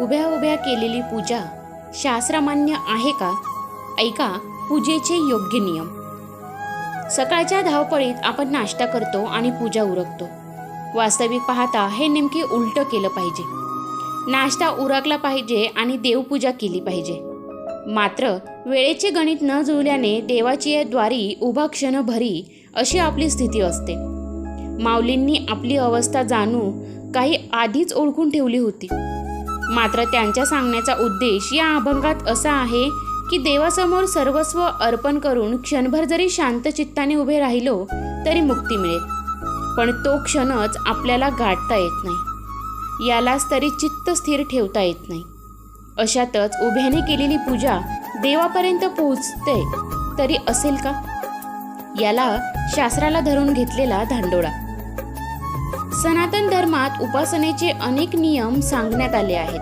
उभ्या उभ्या केलेली पूजा शास्त्रमान्य आहे का? ऐका पूजेचे योग्य नियम. सकाळच्या धावपळीत आपण नाश्ता करतो आणि पूजा उरकतो. वास्तविक पाहता हे नेमके उलटं केलं पाहिजे. नाश्ता उरकला पाहिजे आणि देवपूजा केली पाहिजे. मात्र वेळेचे गणित न जुळल्याने देवाची द्वारी उभा क्षण भरी अशी आपली स्थिती असते. माऊलींनी आपली अवस्था जाणू काही आधीच ओळखून ठेवली होती. मात्र त्यांच्या सांगण्याचा उद्देश या अभंगात असा आहे की देवासमोर सर्वस्व अर्पण करून क्षणभर जरी शांत चित्ताने उभे राहिलो तरी मुक्ती मिळेल. पण तो क्षणच आपल्याला गाठता येत नाही. यालाच तरी चित्त स्थिर ठेवता येत नाही. अशातच उभ्याने केलेली पूजा देवापर्यंत पोहोचते तरी असेल का? याला शास्त्राला धरून घेतलेला धांडोळा. सनातन धर्मात उपासनेचे अनेक नियम सांगण्यात आले आहेत.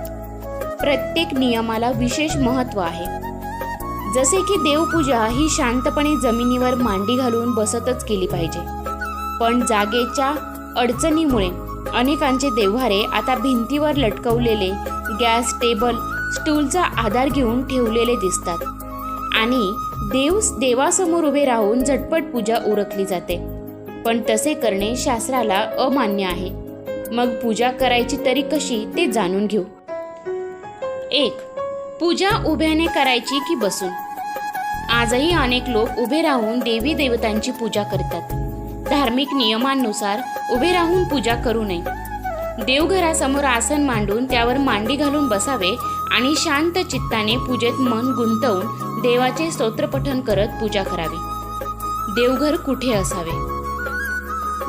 प्रत्येक नियमाला विशेष महत्त्व आहे. जसे की देवपूजा ही शांतपणे जमिनीवर मांडी घालून बसतच केली पाहिजे. पण जागेच्या अडचणीमुळे अनेकांचे देव्हारे आता भिंतीवर लटकवलेले गॅस टेबल स्टूलचा आधार घेऊन ठेवलेले दिसतात. आणि देव देवासमोर उभे राहून झटपट पूजा उरकली जाते. पण तसे करणे शास्त्राला अमान्य आहे. मग पूजा करायची तरी कशी ते जाणून घेऊ. एक पूजा उभ्याने करायची की बसून? आजही अनेक लोक उभे राहून देवी देवतांची पूजा करतात. धार्मिक नियमांनुसार उभे राहून पूजा करू नये. देवघरासमोर आसन मांडून त्यावर मांडी घालून बसावे आणि शांत चित्ताने पूजेत मन गुंतवून देवाचे स्तोत्रपठन करत पूजा करावी. देवघर कुठे असावे?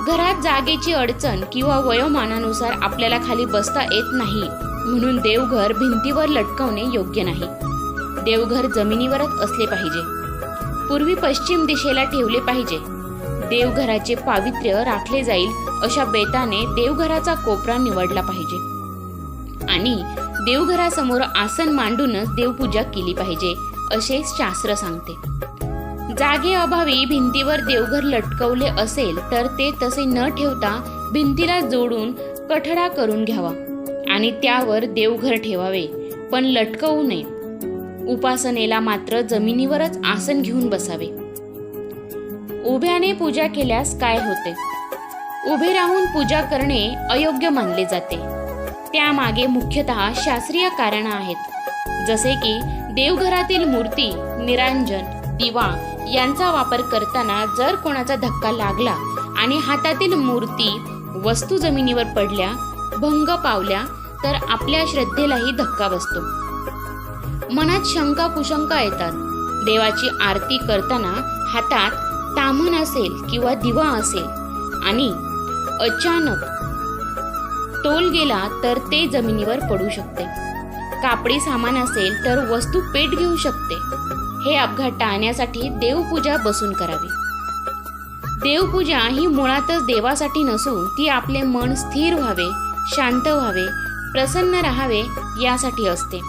घरात जागेची अडचण किंवा वयोमानानुसार आपल्याला खाली बसता येत नाही म्हणून देवघर भिंतीवर लटकवणे योग्य नाही. देवघर जमिनीवरच असले पाहिजे. पूर्वी पश्चिम दिशेला ठेवले पाहिजे. देवघराचे पावित्र्य राखले जाईल अशा बेताने देवघराचा कोपरा निवडला पाहिजे. आणि देवघरासमोर आसन मांडूनच देवपूजा केली पाहिजे असे शास्त्र सांगते. जागे अभावी भिंतीवर देवघर लटकवले असेल तर ते तसे न ठेवता भिंतीला जोडून कठडा करून घ्यावा आणि त्यावर देवघर ठेवावे पण लटकवू नये. उपासनेला मात्र जमिनीवरच आसन घेऊन बसावे. उभ्याने पूजा केल्यास काय होते? उभे राहून पूजा करणे अयोग्य मानले जाते. त्यामागे मुख्यतः शास्त्रीय कारण आहेत जसे की देवघरातील मूर्ती निरांजन दिवा यांचा वापर करताना जर कोणाचा धक्का लागला आणि हातातील मूर्ती वस्तू जमिनीवर पडल्या भंग पावल्या तर आपल्या श्रद्धेलाही धक्का बसतो. मनात शंका कुशंका येतात. देवाची आरती करताना हातात तामण असेल किंवा दिवा असेल आणि अचानक तोल गेला तर ते जमिनीवर पडू शकते. कापडी सामान असेल तर वस्तू पेट घेऊ शकते. हे अपघात टाळण्यासाठी देवपूजा बसून करावी. देवपूजा ही मुळातच देवासाठी नसून ती आपले मन स्थिर व्हावे शांत व्हावे प्रसन्न राहावे यासाठी असते.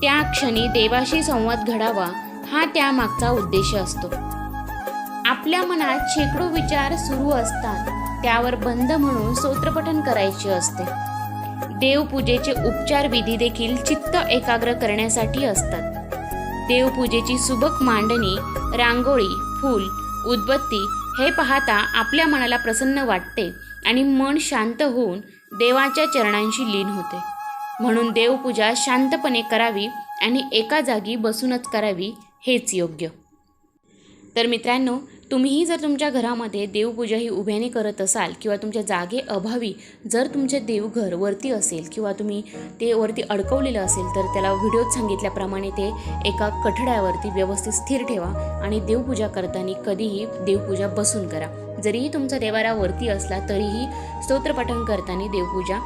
त्या क्षणी देवाशी संवाद घडावा हा त्यामागचा उद्देश असतो. आपल्या मनात शेकडो विचार सुरू असतात त्यावर बंद म्हणून सूत्रपठन करायचे असते. देवपूजेचे उपचार विधी देखील चित्त एकाग्र करण्यासाठी असतात. देवपूजेची सुबक मांडणी रांगोळी फूल उदबत्ती हे पाहता आपल्या मनाला प्रसन्न वाटते आणि मन शांत होऊन देवाच्या चरणांशी लीन होते. म्हणून देवपूजा शांतपणे करावी आणि एका जागी बसूनच करावी हेच योग्य. तर मित्रांनो तुम्हीही जर तुमच्या घरामध्ये देवपूजा ही उभ्याने करत असाल किंवा तुमच्या जागे अभावी जर तुमचे देवघर वरती असेल किंवा तुम्ही ते वरती अडकवलेलं असेल तर त्याला व्हिडिओत सांगितल्याप्रमाणे ते एका कठड्यावरती व्यवस्थित स्थिर ठेवा आणि देवपूजा करताना कधीही देवपूजा बसून करा. जरीही तुमचा देवारा वरती असला तरीही स्तोत्रपठण करताना देवपूजा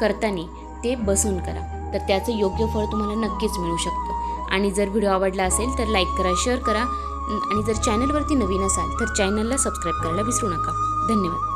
करताना ते बसून करा. तर त्याचं योग्य फळ तुम्हाला नक्कीच मिळू शकतं. आणि जर व्हिडिओ आवडला असेल तर लाईक करा शेअर करा. आणि जर चॅनलवरती नवीन असाल तर चॅनलला सबस्क्राईब करायला विसरू नका. धन्यवाद.